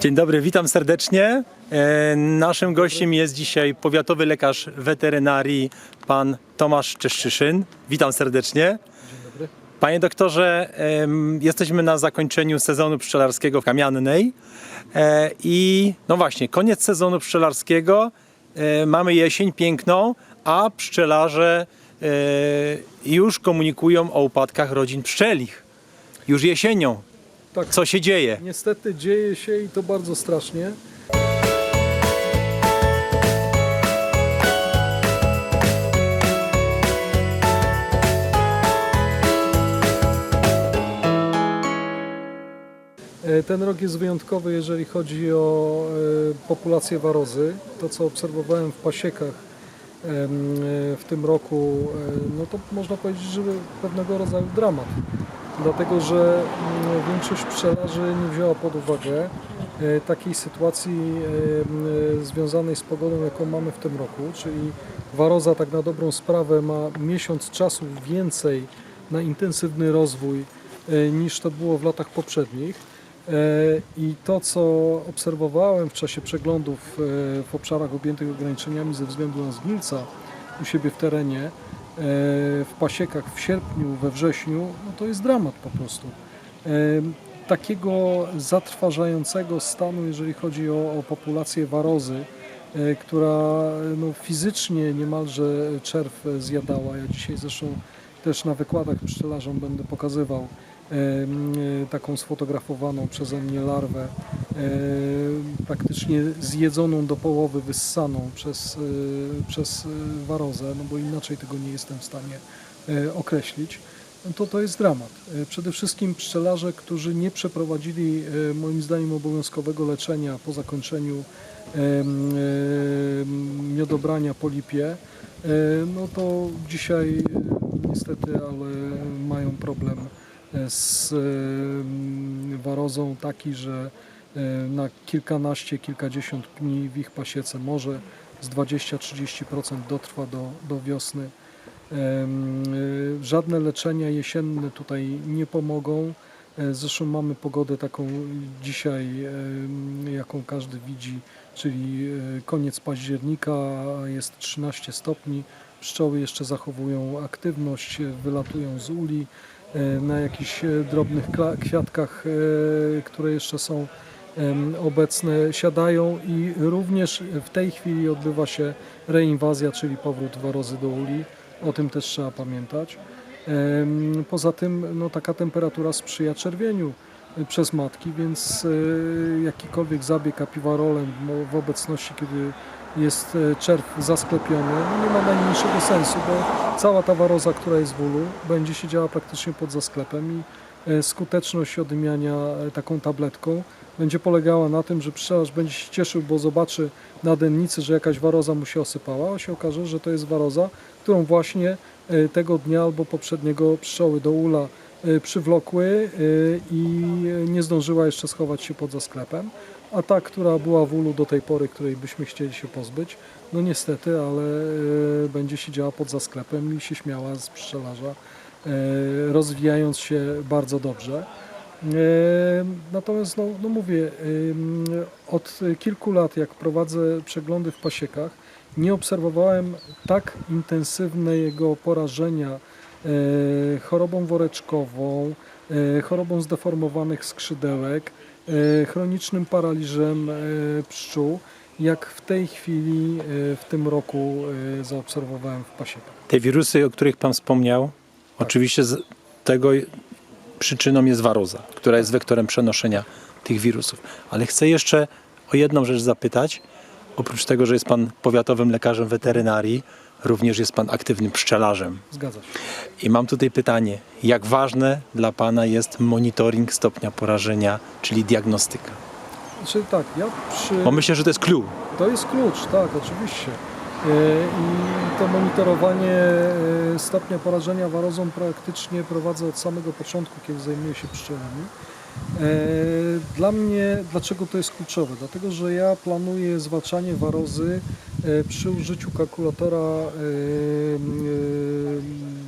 Dzień dobry, witam serdecznie. E, Naszym gościem jest dzisiaj powiatowy lekarz weterynarii, pan Tomasz Czeszczyszyn. Witam serdecznie. Panie doktorze, jesteśmy na zakończeniu sezonu pszczelarskiego w Kamiennej E, i no właśnie, koniec sezonu pszczelarskiego, e, mamy jesień piękną, a pszczelarze już komunikują o upadkach rodzin pszczelich. Już jesienią. Tak. Co się dzieje? Niestety dzieje się i to bardzo strasznie. E, Ten rok jest wyjątkowy, jeżeli chodzi o e, populację warozy. To, co obserwowałem w pasiekach e, w tym roku, no to można powiedzieć, że pewnego rodzaju dramat. Dlatego, że mm, większość pszczelarzy nie wzięła pod uwagę e, takiej sytuacji e, związanej z pogodą, jaką mamy w tym roku, czyli waroza tak na dobrą sprawę ma miesiąc czasu więcej na intensywny rozwój e, niż to było w latach poprzednich. I to, co obserwowałem w czasie przeglądów w obszarach objętych ograniczeniami ze względu na zgnilca u siebie w terenie, w pasiekach w sierpniu, we wrześniu, no to jest dramat po prostu. E, Takiego zatrważającego stanu, jeżeli chodzi o, o populację warozy, e, która no, fizycznie niemalże czerw zjadała. Ja dzisiaj zresztą też na wykładach pszczelarzom będę pokazywał e, taką sfotografowaną przeze mnie larwę, e, praktycznie zjedzoną do połowy, wyssaną przez, e, przez e, warozę, no bo inaczej tego nie jestem w stanie e, określić. To to jest dramat. E, Przede wszystkim pszczelarze, którzy nie przeprowadzili e, moim zdaniem obowiązkowego leczenia po zakończeniu miodobrania po lipie, e, no to dzisiaj e, niestety, ale mają problem e, z warozą taki, że e, na kilkanaście, kilkadziesiąt dni w ich pasiece może z 20-30% dotrwa do, do wiosny. Y, Żadne leczenia jesienne tutaj nie pomogą. E, Zresztą mamy pogodę taką dzisiaj, jaką każdy widzi, czyli e, koniec października, jest 13 stopni. Pszczoły jeszcze zachowują aktywność, e, wylatują z uli e, na jakichś e, drobnych kwiatkach, e, które jeszcze są obecne, siadają i również w tej chwili odbywa się reinwazja, czyli powrót warozy do uli. O tym też trzeba pamiętać. Poza tym no, taka temperatura sprzyja czerwieniu przez matki, więc y, jakikolwiek zabieg apiwarolem w obecności, kiedy jest e, czerw zasklepiony, no, nie ma najmniejszego sensu, bo cała ta waroza, która jest w ulu, będzie siedziała praktycznie pod zasklepem i skuteczność odmiania taką tabletką będzie polegała na tym, że pszczelarz będzie się cieszył, bo zobaczy na dennicy, że jakaś waroza mu się osypała, a się okaże, że to jest waroza, którą właśnie tego dnia albo poprzedniego pszczoły do ula przywlokły e, i nie zdążyła jeszcze schować się pod zasklepem. A ta, która była w ulu do tej pory, której byśmy chcieli się pozbyć, no niestety, ale e, będzie siedziała pod zasklepem i się śmiała z pszczelarza, rozwijając się bardzo dobrze. Natomiast, no, no mówię, od kilku lat, jak prowadzę przeglądy w pasiekach, nie obserwowałem tak intensywnego porażenia chorobą woreczkową, e, chorobą zdeformowanych skrzydełek, e, chronicznym paraliżem e, pszczół, jak w tej chwili, e, w tym roku e, zaobserwowałem w pasiekach. Te wirusy, o których Pan wspomniał, oczywiście z tego przyczyną jest waroza, która jest wektorem przenoszenia tych wirusów. Ale chcę jeszcze o jedną rzecz zapytać. Oprócz tego, że jest Pan powiatowym lekarzem weterynarii, również jest Pan aktywnym pszczelarzem. Zgadza się. I mam tutaj pytanie, jak ważne dla Pana jest monitoring stopnia porażenia, czyli diagnostyka? Znaczy tak, ja przy... Bo myślę, że to jest clue. To jest klucz, tak, oczywiście. E, I to monitorowanie e, stopnia porażenia warozą praktycznie prowadzę od samego początku, kiedy zajmuję się pszczołami. E, Dla mnie, dlaczego to jest kluczowe? Dlatego, że ja planuję zwalczanie warozy e, przy użyciu kalkulatora e,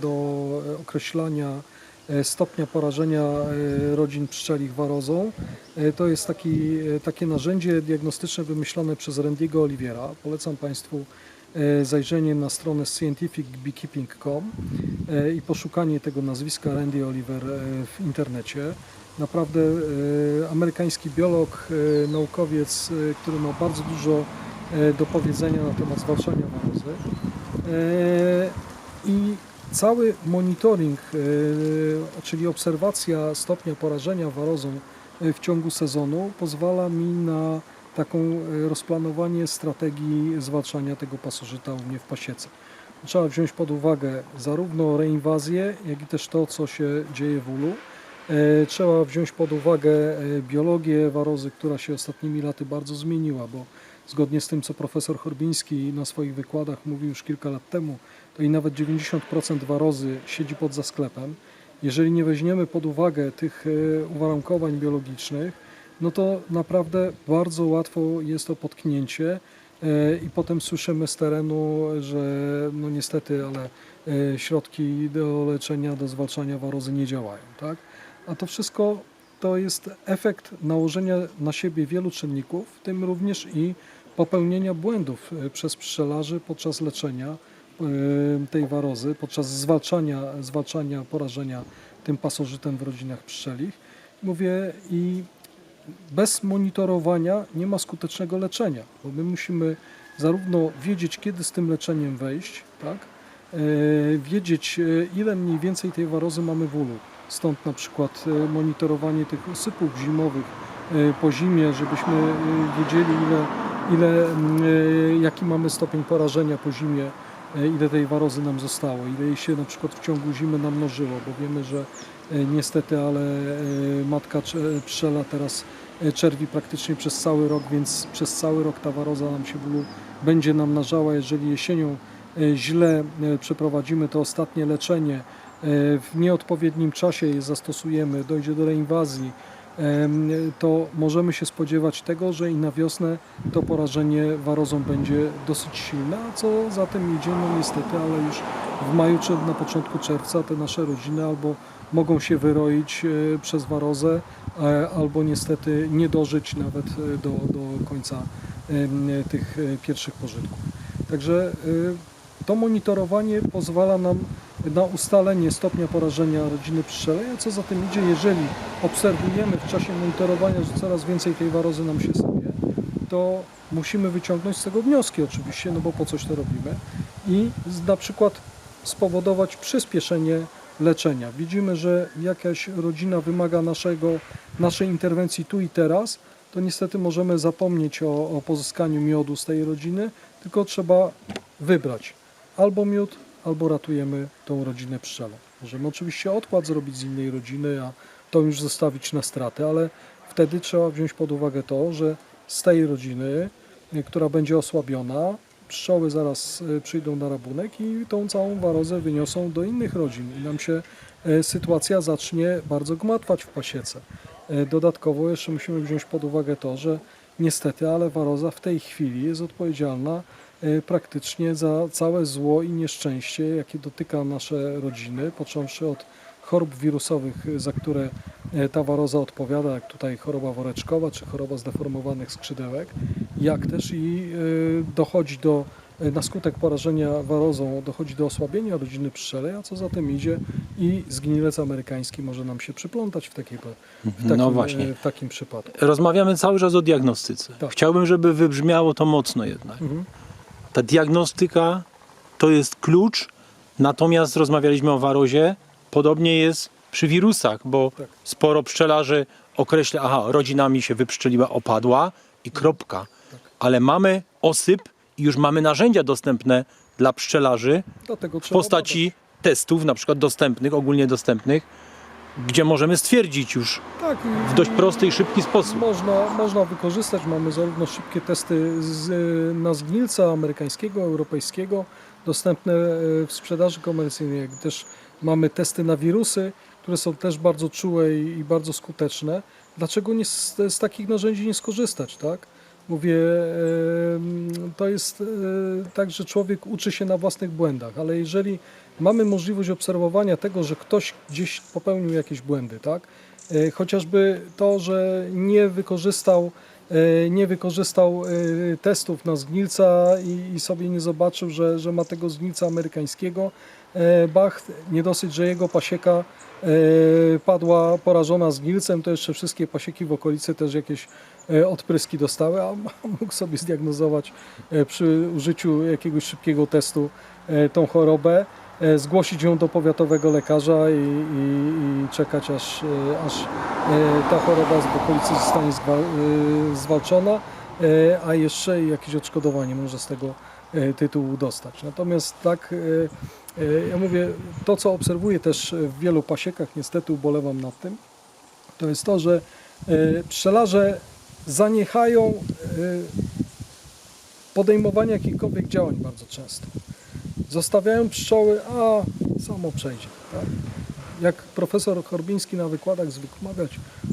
do określania stopnia porażenia rodzin pszczelich warozą. To jest taki, takie narzędzie diagnostyczne wymyślone przez Randiego Oliviera. Polecam Państwu zajrzenie na stronę scientificbeekeeping.com e, i poszukanie tego nazwiska Randy Oliver e, w internecie. Naprawdę e, amerykański biolog, e, naukowiec, e, który ma bardzo dużo e, do powiedzenia na temat zwalczania warozy. E, I cały monitoring, e, czyli obserwacja stopnia porażenia warozą e, w ciągu sezonu pozwala mi na taką e, rozplanowanie strategii zwalczania tego pasożyta u mnie w pasiece. Trzeba wziąć pod uwagę zarówno reinwazję, jak i też to, co się dzieje w ulu. E, Trzeba wziąć pod uwagę e, biologię warozy, która się ostatnimi laty bardzo zmieniła, bo zgodnie z tym, co profesor Horbiński na swoich wykładach mówił już kilka lat temu, to i nawet 90% warozy siedzi pod zasklepem. Jeżeli nie weźmiemy pod uwagę tych uwarunkowań biologicznych, no to naprawdę bardzo łatwo jest to potknięcie e, i potem słyszymy z terenu, że no niestety, ale e, środki do leczenia, do zwalczania warozy nie działają, tak? A to wszystko to jest efekt nałożenia na siebie wielu czynników, w tym również i popełnienia błędów e, przez pszczelarzy podczas leczenia tej warozy, podczas zwalczania, zwalczania porażenia tym pasożytem w rodzinach pszczelich. Mówię i bez monitorowania nie ma skutecznego leczenia, bo my musimy zarówno wiedzieć, kiedy z tym leczeniem wejść, tak? e, wiedzieć, e, ile mniej więcej tej warozy mamy w ulu. Stąd na przykład e, monitorowanie tych usypów zimowych po zimie, żebyśmy wiedzieli, ile, ile, mm, jaki mamy stopień porażenia po zimie, ile tej warozy nam zostało, ile jej się na przykład w ciągu zimy namnożyło, bo wiemy, że e, niestety, ale e, matka cze- pszczela teraz e, czerwi praktycznie przez cały rok, więc przez cały rok ta waroza nam się w ulu będzie namnażała. Jeżeli jesienią e, źle e, przeprowadzimy to ostatnie leczenie, e, w nieodpowiednim czasie je zastosujemy, dojdzie do reinwazji, to możemy się spodziewać tego, że i na wiosnę to porażenie warozą będzie dosyć silne, a co za tym idzie, no niestety, ale już w maju czy na początku czerwca te nasze rodziny albo mogą się wyroić e, przez warozę, e, albo niestety nie dożyć nawet e, do, do końca tych pierwszych pożytków. Także to monitorowanie pozwala nam na ustalenie stopnia porażenia rodziny pszczelej, a co za tym idzie, jeżeli obserwujemy w czasie monitorowania, że coraz więcej tej warozy nam się sypie, to musimy wyciągnąć z tego wnioski oczywiście, no bo po coś to robimy i na przykład spowodować przyspieszenie leczenia. Widzimy, że jakaś rodzina wymaga naszego, naszej interwencji tu i teraz, to niestety możemy zapomnieć o, o pozyskaniu miodu z tej rodziny, tylko trzeba wybrać albo miód, albo ratujemy tą rodzinę pszczelą. Możemy oczywiście odkład zrobić z innej rodziny, a to już zostawić na stratę, ale wtedy trzeba wziąć pod uwagę to, że z tej rodziny, y, która będzie osłabiona, pszczoły zaraz y, przyjdą na rabunek i tą całą warozę wyniosą do innych rodzin i nam się y, sytuacja zacznie bardzo gmatwać w pasiece. Dodatkowo jeszcze musimy wziąć pod uwagę to, że niestety, ale waroza w tej chwili jest odpowiedzialna praktycznie za całe zło i nieszczęście, jakie dotyka nasze rodziny, począwszy od chorób wirusowych, za które e, ta waroza odpowiada, jak tutaj choroba woreczkowa czy choroba zdeformowanych skrzydełek, jak też i e, dochodzi do, na skutek porażenia warozą dochodzi do osłabienia rodziny pszczelej, a co za tym idzie i zgnilec amerykański może nam się przyplątać w, takiej, w, takim, No właśnie. w takim przypadku. Rozmawiamy cały czas o diagnostyce. Tak. Chciałbym, żeby wybrzmiało to mocno jednak. Mhm. Ta diagnostyka to jest klucz, natomiast rozmawialiśmy o warozie, podobnie jest przy wirusach, bo Tak. sporo pszczelarzy określa, aha, rodzina mi się wypszczeliła, opadła i kropka. Tak. Ale mamy osyp i już mamy narzędzia dostępne dla pszczelarzy w postaci testów, na przykład dostępnych, ogólnie dostępnych, gdzie możemy stwierdzić już Tak, w dość prosty i szybki sposób. Można, można wykorzystać, mamy zarówno szybkie testy z, na zgnilca amerykańskiego, europejskiego, dostępne e, w sprzedaży komercyjnej, jak też mamy testy na wirusy, które są też bardzo czułe i, i bardzo skuteczne. Dlaczego nie z, z takich narzędzi nie skorzystać, tak? Mówię, to jest e, tak, że człowiek uczy się na własnych błędach, ale jeżeli mamy możliwość obserwowania tego, że ktoś gdzieś popełnił jakieś błędy, tak? E, Chociażby to, że nie wykorzystał, e, nie wykorzystał e, testów na zgnilca i, sobie nie zobaczył, że, że ma tego zgnilca amerykańskiego. Bach, nie dosyć, że jego pasieka padła porażona zgnilcem, to jeszcze wszystkie pasieki w okolicy też jakieś odpryski dostały, a mógł sobie zdiagnozować przy użyciu jakiegoś szybkiego testu tą chorobę, zgłosić ją do powiatowego lekarza i, i, i czekać aż, e, aż e, ta choroba z okolicy zostanie e, zwalczona, e, a jeszcze jakieś odszkodowanie może z tego e, tytułu dostać. Natomiast tak, e, e, ja mówię, to co obserwuję też w wielu pasiekach, niestety ubolewam nad tym, to jest to, że e, pszczelarze zaniechają e, podejmowania jakichkolwiek działań bardzo często. Zostawiają pszczoły, a samo przejdzie. Tak? Jak profesor Korbiński na wykładach zwykł mawiać,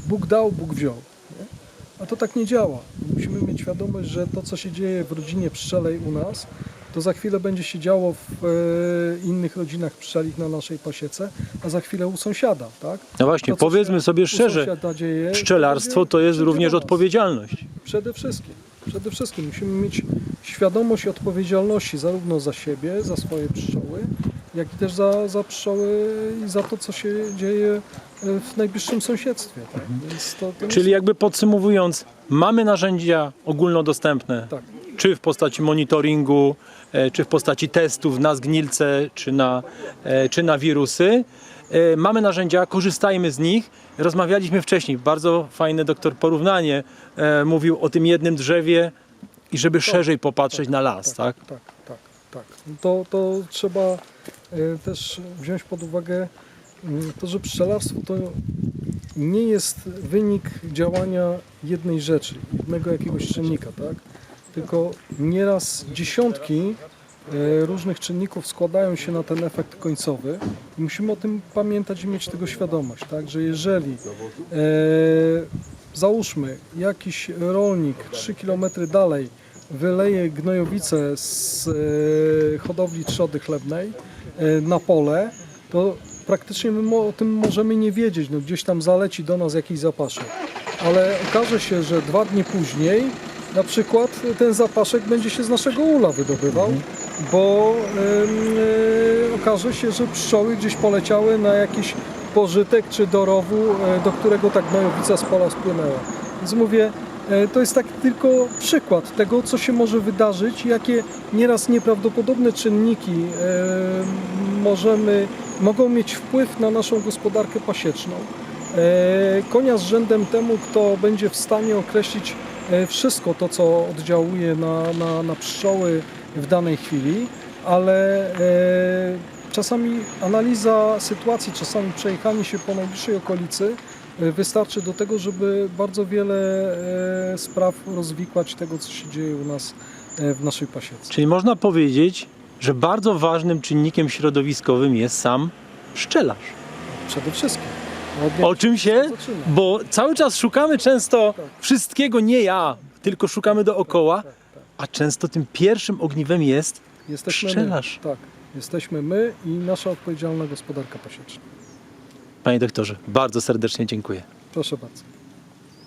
Bóg dał, Bóg wziął. Nie? A to tak nie działa. Musimy mieć świadomość, że to, co się dzieje w rodzinie pszczelej u nas, to za chwilę będzie się działo w e, innych rodzinach pszczelich na naszej pasiece, a za chwilę u sąsiada. Tak? No właśnie, To, powiedzmy sobie szczerze, dzieje, pszczelarstwo to jest również odpowiedzialność. Przede wszystkim. Przede wszystkim musimy mieć świadomość odpowiedzialności zarówno za siebie, za swoje pszczoły, jak i też za, za pszczoły i za to, co się dzieje e, w najbliższym sąsiedztwie. Tak? Więc to, to Czyli jakby podsumowując, mamy narzędzia ogólnodostępne, Tak. czy w postaci monitoringu, e, czy w postaci testów na zgnilce, czy na, e, czy na wirusy. Mamy narzędzia, korzystajmy z nich. Rozmawialiśmy wcześniej, bardzo fajne doktor porównanie mówił o tym jednym drzewie i żeby szerzej popatrzeć na las, tak? Tak, tak, tak. To, to trzeba e, też wziąć pod uwagę mm, to, że pszczelarstwo to nie jest wynik działania jednej rzeczy, jednego jakiegoś czynnika, tak? Tylko nieraz dziesiątki e, różnych czynników składają się na ten efekt końcowy i musimy o tym pamiętać i mieć tego świadomość, tak? Że jeżeli e, załóżmy jakiś rolnik 3 km dalej wyleje gnojowicę z e, hodowli trzody chlebnej e, na pole, to praktycznie my o tym możemy nie wiedzieć, no gdzieś tam zaleci do nas jakiś zapaszek. Ale okaże się, że dwa dni później na przykład ten zapaszek będzie się z naszego ula wydobywał, bo em, e, okaże się, że pszczoły gdzieś poleciały na jakiś pożytek czy do rowu, e, do którego ta gnojowica z pola spłynęła. Więc mówię, e, to jest tak tylko przykład tego, co się może wydarzyć, jakie nieraz nieprawdopodobne czynniki e, możemy, mogą mieć wpływ na naszą gospodarkę pasieczną. Konia z rzędem temu, kto będzie w stanie określić wszystko to, co oddziałuje na, na, na pszczoły w danej chwili, ale czasami analiza sytuacji, czasami przejechanie się po najbliższej okolicy e, wystarczy do tego, żeby bardzo wiele e, spraw rozwikłać tego, co się dzieje u nas e, w naszej pasiece. Czyli można powiedzieć, że bardzo ważnym czynnikiem środowiskowym jest sam pszczelarz. Przede wszystkim. O czym się? Bo cały czas szukamy często Tak. wszystkiego, nie ja, tylko szukamy dookoła, Tak, tak. a często tym pierwszym ogniwem jest Jesteśmy Pszczelarz. My. Tak, jesteśmy my i nasza odpowiedzialna gospodarka pasieczna. Panie doktorze, bardzo serdecznie dziękuję. Proszę bardzo.